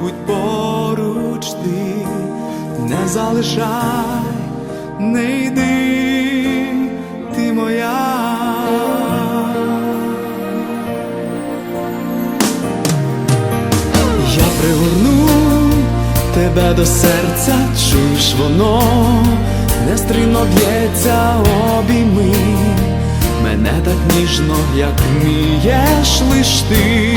будь поруч ти, не залишай, не йди, ти моя. Я пригорну тебе до серця, чуєш воно, нестримно б'ється обійми, мене так ніжно, як вмієш лиш ти,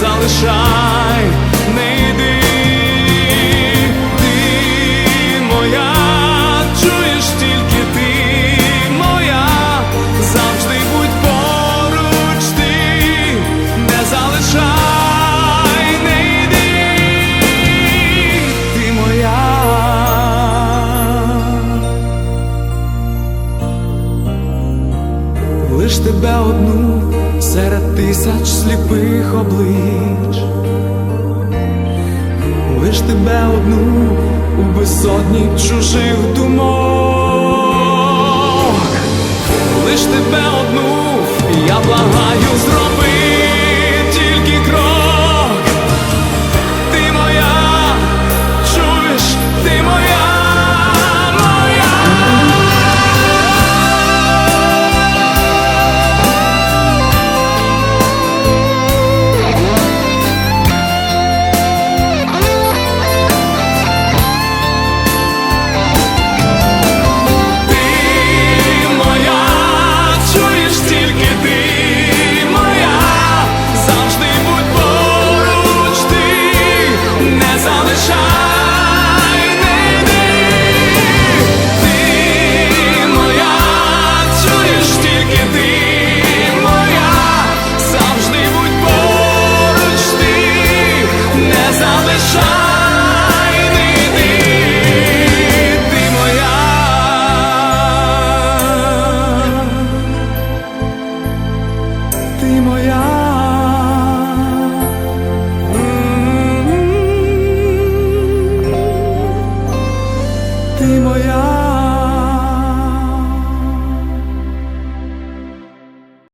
Залишай, не йди. Ти моя, чуєш тільки ти моя, завжди будь поруч ти, не залишай, не йди, ти моя. Лиш тебе одну серед тисяч сліпих облич, лиш тебе одну у безсотні чужих думок,